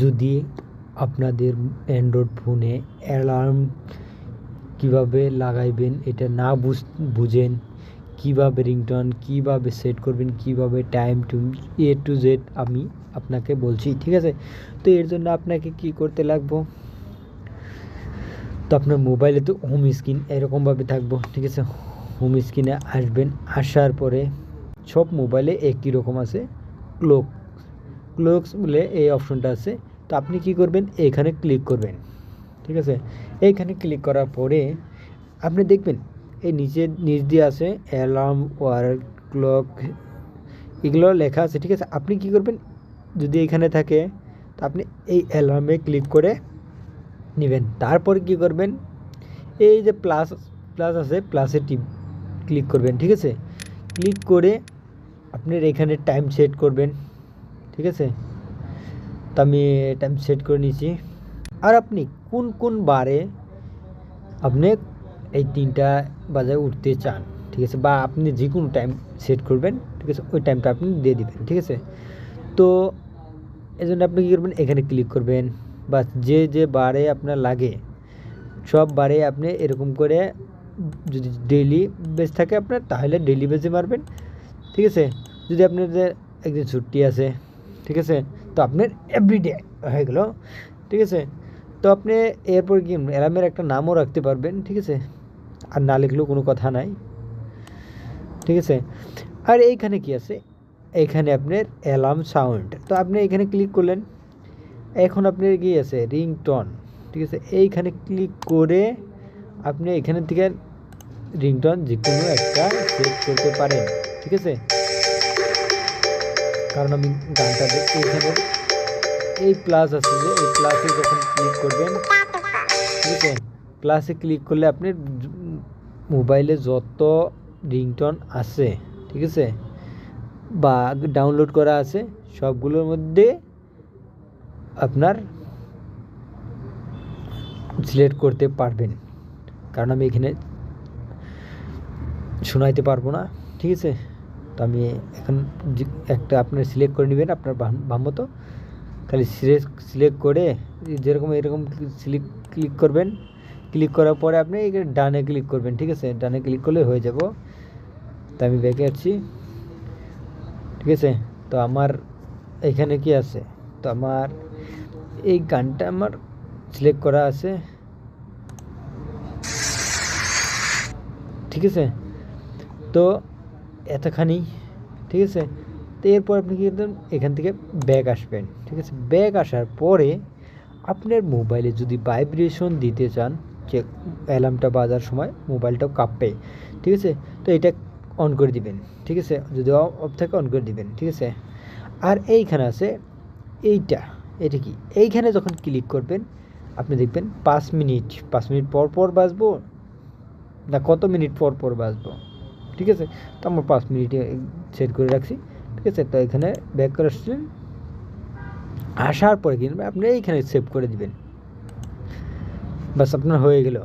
যদি আপনাদের অ্যান্ড্রয়েড ফোনে অ্যালার্ম কীভাবে লাগাইবেন এটা না বুঝ, বুঝেন, কীভাবে রিংটোন, কীভাবে সেট করবেন, কীভাবে time to A to Z আমি আপনাকে বলছি, ঠিক আছে? তো এর জন্য আপনাকে কি করতে লাগবো? তো আপনার মোবাইলে তো হোম স্ক্রিন এরকমভাবে থাকব, ঠিক আছে? হোম স্ক্রিনে আসবেন, আসার পরে সব মোবাইলে একই রকম আছে ক্লোক ক্লোকস বলে এই অপশনটা আছে। তো আপনি কি করবেন? এখানে ক্লিক করবেন। ঠিক আছে? এইখানে ক্লিক করার পরে আপনি দেখবেন, এই নিচে নিচ দিয়ে আছে অ্যালার্ম ওয়ার ক্লক এগুলো লেখা আছে। ঠিক আছে? আপনি কি করবেন? যদি এখানে থাকে, তো আপনি এই অ্যালার্মে ক্লিক করে নেবেন। তারপর কি করবেন? এই যে প্লাস প্লাস আছে প্লাসে টিপ ক্লিক করবেন। ঠিক আছে? ক্লিক করে আপনার এখানে টাইম সেট করবেন। ঠিক আছে? তো আমি টাইম সেট করে নিয়েছি। আর আপনি কোন কোন বারে আপনি এই তিনটা বাজায় উঠতে চান? ঠিক আছে? বা আপনি যে কোনো টাইম সেট করবেন, ঠিক আছে? ওই টাইমটা আপনি দিয়ে দেবেন, ঠিক আছে? তো এই জন্য আপনি কী করবেন? এখানে ক্লিক করবেন। বা যে যে বারে আপনার লাগে, সব বারে আপনি এরকম করে যদি ডেইলি বেস থাকে আপনার, তাহলে ডেইলি বেসে মারবেন। ঠিক আছে? যদি আপনাদের একদিন ছুটি আছে ঠিক আছে? তো আপনার এভরিডে হয়ে গেল। ঠিক আছে? তো আপনি এরপর কি অ্যালার্মের একটা নামও রাখতে পারবেন, ঠিক আছে? আর না লিখলেও কোনো কথা নাই। ঠিক আছে? আর এইখানে কি আছে? এইখানে আপনার অ্যালার্ম সাউন্ড তো আপনি এখানে ক্লিক করলেন। এখন আপনার কি আছে? রিংটন ঠিক আছে? এইখানে ক্লিক করে আপনি এখানে থেকে রিংটন যে কোনো একটা সেট করতে পারেন। ঠিক আছে? কারণ আমি গানটা এইখানে এই প্লাস আছে যে এই প্লাসে যখন ক্লিক করবেন ঠিক আছে প্লাসে ক্লিক করলে আপনি মোবাইলে যত রিংটন আছে, ঠিক আছে, বা ডাউনলোড করা আছে, সবগুলোর মধ্যে আপনার সিলেক্ট করতে পারবেন। কারণ আমি এখানে শোনাইতে পারব না, ঠিক আছে? তো আমি এখন একটা আপনার সিলেক্ট করে নেবেন আপনার ভাম- ভাব মতো খালি সিলেক্ট সিলেক্ট করে যেরকম এরকম সিলেক্ট ক্লিক করবেন। ক্লিক করার পরে আপনি ডানে ক্লিক করবেন, ঠিক আছে? ডানে ক্লিক করলে হয়ে যাব। তো আমি ব্যাকে আছি। ঠিক আছে? তো আমার এখানে কি আছে? তো আমার এই গানটা আমার সিলেক্ট করা আছে। ঠিক আছে? তো এতখানি, ঠিক আছে? তো এরপর আপনি কি করবেন? এখান থেকে ব্যাগ আসবেন, ঠিক আছে? ব্যাগ আসার পরে আপনার মোবাইলে যদি ভাইব্রেশন দিতে চান, যে অ্যালার্মটা বাজার সময় মোবাইলটাও কাঁপবে, ঠিক আছে? তো এটা অন করে দিবেন, ঠিক আছে? যদি অফ থাকে অন করে দিবেন, ঠিক আছে? আর এইখানে আছে এইটা, এটা কি? এইখানে যখন ক্লিক করবেন, আপনি দেখবেন পাঁচ মিনিট পাঁচ মিনিট পর পর বাজবো না কত মিনিট পর পর বাজবো? ঠিক আছে? তো আমার পাঁচ মিনিটে সেট করে রাখছি। ঠিক আছে? তো এখানে ব্যাক করে আসছিলেন। আসার পরে কিন্তু আপনি এইখানে সেভ করে দিবেন। বাস আপনার হয়ে গেল।